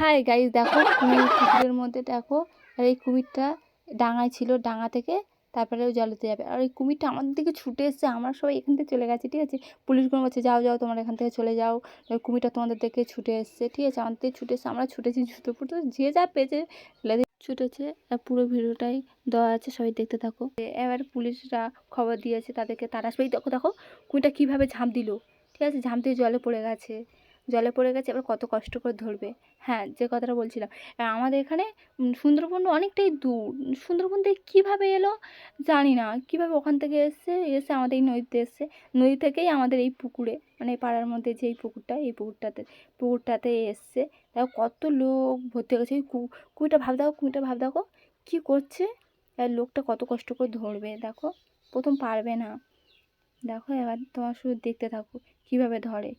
Hi guys দেখো কুমির পুকুরের মধ্যে দেখো, আর এই কুমিরটা ডাঙায় ছিল, ডাঙা থেকে তারপরে ওই জলেতে যাবে। আর ওই কুমিরটা আমাদের দিকে ছুটে এসেছে, আমরা সবাই এখান থেকে চলে গেছি, ঠিক আছে? পুলিশগুলো বলছে, যাও যাও, তোমরা এখান থেকে চলে যাও। ওই কুমিরটা তোমাদের দেখে ছুটে এসছে, ঠিক আছে? আমাদের থেকে ছুটে এসছে, আমরা ছুটেছি জুতো ফুটো যে যা পেয়েছে ছুটেছে, আর পুরো ভিডিওটাই দেওয়া আছে, সবাই দেখতে থাকো। এবার পুলিশরা খবর দিয়েছে তাদেরকে, তারা সবাই দেখো দেখো, কুমিরটা কীভাবে ঝাঁপ দিল, ঠিক আছে? ঝাঁপ দিয়ে জলে পড়ে গেছে। জলে পড়ে গেছে, এবার কত কষ্ট করে ধরবে। হ্যাঁ যে কথাটা বলছিলাম। আমাদের এখানে সুন্দরবন অনেকটাই দূর। সুন্দরবন থেকে কীভাবে এলো জানি না। কীভাবে ওখান থেকে এসছে? এসে আমাদের এই নদীতে এসছে। নদী থেকেই আমাদের এই পুকুরে মানে পাড়ার মধ্যে যে এই পুকুরটা, এই পুকুরটাতে পুকুরটাতে এসছে। দেখো কত লোক ভর্তি হয়ে গেছে। ওই কু কুমিরটা ভাব দেখো কুমিরটা ভাব দেখো কী করছে? আর লোকটা কত কষ্ট করে ধরবে, দেখো। প্রথম পারবে না। দেখো এবার তোমার শুধু দেখতে থাকো, কীভাবে ধরে।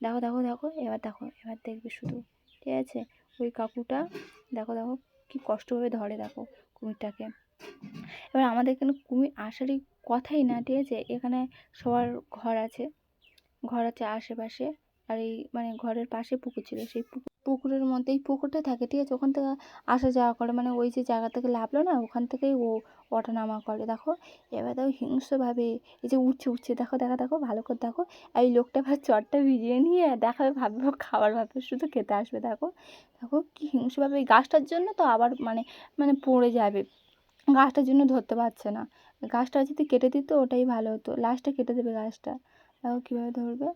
দেখো দেখো দেখো, এবার দেখো, এবার দেখবে শুধু, ঠিক আছে? ওই কাকুটা, দেখো দেখো, কি কষ্টভাবে ধরে, দেখো, কুমিরটাকে। এবার আমাদের এখানে কুমির আসারই কথাই না, ঠিক আছে? এখানে সবার ঘর আছে ঘর আছে আশেপাশে। আর এই মানে ঘরের পাশে পুকুর ছিল, সেই পুকুরের মধ্যে এই পুকুরটা থাকে, ঠিক আছে? ওখান থেকে আসা যাওয়া করে। মানে ওই যে জায়গা থেকে লাভলো না, ওখান থেকেই ও ওঠা নামা করে। দেখো, এবার দেখো হিংস্রভাবে এই যে উঠছে উঠছে দেখো দেখো দেখো, ভালো করে দেখো। এই লোকটা ভাই চটটা ভিজিয়ে নিয়ে দেখাবে ভাববে খাবার ভাববে, শুধু খেতে আসবে। দেখো দেখো কি হিংস্রভাবে এই গাছটার জন্য তো আবার মানে মানে পড়ে যাবে। গাছটার জন্য ধরতে পারছে না। গাছটা যদি কেটে দিত, ওটাই ভালো হতো। লাস্টে কেটে দেবে গাছটা। দেখো কীভাবে ধরবে।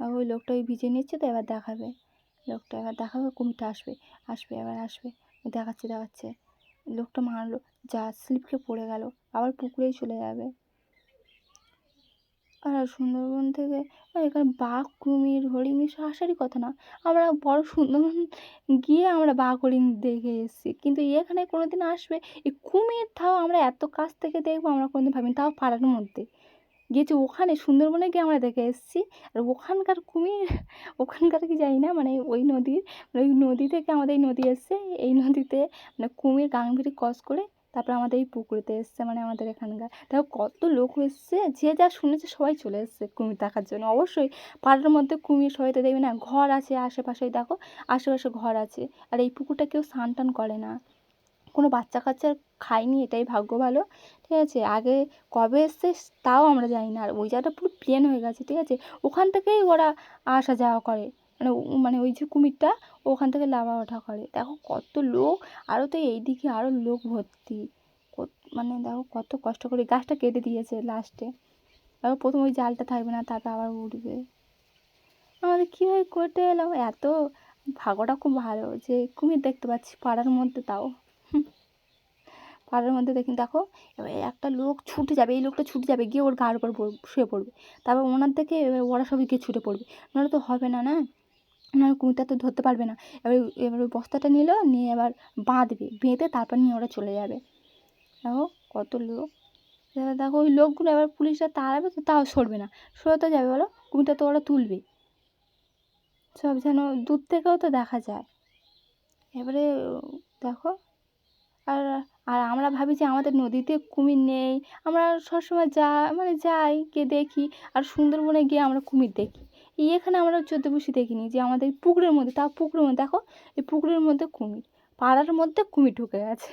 ওই লোকটা ওই ভিজে নিচ্ছে তো, এবার দেখাবে। লোকটা এবার দেখাবে, কুমিরটা আসবে আসবে, এবার আসবে, দেখাচ্ছে দেখাচ্ছে। লোকটা মারলো, যা স্লিপ খেয়ে পড়ে গেল, আবার পুকুরেই চলে যাবে। আর সুন্দরবন থেকে এখানে বাঘ, কুমির, হরিণ, এসব আসারই কথা না। আমরা বড় সুন্দরবন গিয়ে আমরা বাঘ, হরিণ দেখে এসেছি। কিন্তু এখানে কোনো দিন আসবে, এই কুমির, তাও আমরা এত কাছ থেকে দেখব, আমরা কোনো দিন ভাবিনি, তাও পাড়ার মধ্যে। গিয়েছি ওখানে সুন্দরবনে গিয়ে আমরা দেখে এসেছি। আর ওখানকার কুমির, ওখানকার কি জানি না মানে ওই নদীর মানে ওই নদী থেকে আমাদের এই নদী এসছে। এই নদীতে মানে কুমির গাংভিরি ক্রস করে তারপরে আমাদের এই পুকুরেতে এসছে মানে আমাদের এখানকার। দেখো কত লোক এসছে, যে যা শুনেছে সবাই চলে এসছে কুমির দেখার জন্য। অবশ্যই পাড়ার মধ্যে কুমির সবাই তো দেখবে না, ঘর আছে আশেপাশে দেখো, আশেপাশে ঘর আছে। আর এই পুকুরটা কেউ স্নান টান করে না। কোনো বাচ্চা কাচ্চা খায়নি এটাই ভাগ্য ভালো, ঠিক আছে? আগে কবে এসছে তাও আমরা জানি না, আর ওই জায়গাটা পুরো প্লেন হয়ে গেছে, ঠিক আছে? ওখান থেকেই ওরা আসা যাওয়া করে মানে মানে ওই যে কুমিরটা, ওখান থেকে লাভা ওঠা করে। দেখো কত লোক আরও তো এইদিকে আরও লোক ভর্তি মানে দেখো কত কষ্ট করে গাছটা কেটে দিয়েছে লাস্টে দেখো প্রথম ওই জালটা থাকবে না, তারপর আবার উঠবে। আমাদের কীভাবে কেটে এলাম? এত, ভাগ্যটা খুব ভালো যে কুমির দেখতে পাচ্ছি, পাড়ার মধ্যে তাও। পাড়ার মধ্যে দেখি, দেখো, এবার একটা লোক ছুটে যাবে, এই লোকটা ছুটে যাবে, গিয়ে ওর গার উপর শুয়ে পড়বে। তারপর ওনার থেকে এবার ওরা সবাই গিয়ে ছুটে পড়বে। নাহলে তো হবে না না? নাহলে কুমিরটা তো ধরতে পারবে না। এবার এবার ওই বস্তাটা নিল, নিয়ে এবার বাঁধবে, বেঁধে তারপর নিয়ে ওরা চলে যাবে। দেখো, কত লোক। এবার দেখো, ওই লোকগুলো এবার পুলিশরা তাড়াবে তো তাও সরবে না। সরে তো যাবে, বলো, কুমিরটা তো ওরা তুলবে। সব যেন দূর থেকেও তো দেখা যায়। এবারে দেখো, আর আর আমরা ভাবি যে আমাদের নদীতে কুমির নেই। আমরা সবসময় যা মানে যাই, গিয়ে দেখি। আর সুন্দরবনে গিয়ে আমরা কুমির দেখি। এই এখানে আমরা চোদ্দ দেখিনি যে আমাদের পুকুরের মধ্যে, তাও পুকুরের মধ্যে, দেখো, এই পুকুরের মধ্যে কুমির। পাড়ার মধ্যে কুমির ঢুকে গেছে।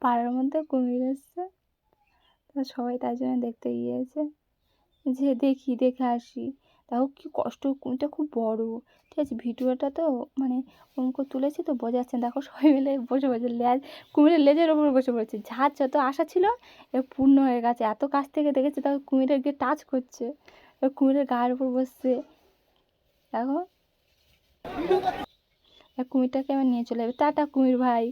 পাড়ার মধ্যে কুমির এসছে। তা সবাই তার জন্য দেখতে গিয়েছে। যে দেখি, দেখে আসি। দেখো কি কষ্ট? কুমিরটা খুব বড়। ঠিক আছে, ভিডিওটা তো মানে অঙ্ক তুলেছি তো বোঝা যাচ্ছে। দেখো সবাই মিলে বসে বসে লেজ কুমিরের লেজের ওপর বসে পড়েছে। যার যত আশা ছিল, এ পূর্ণ হয়ে গেছে। এত কাছ থেকে দেখেছে দেখো কুমিরের গিয়ে টাচ করছে। এবার কুমিরের গায়ের উপর বসছে। দেখো। কুমিরটাকে আমার নিয়ে চলে যাবে। টাটা কুমির ভাই।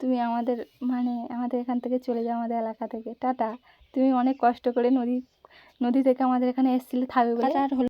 তুমি আমাদের মানে আমাদের এখান থেকে চলে যাও, আমাদের এলাকা থেকে। টাটা। তুমি অনেক কষ্ট করে নদী নদী থেকে আমাদের এখানে এসেছিলে থাকবে বলে। আর হলো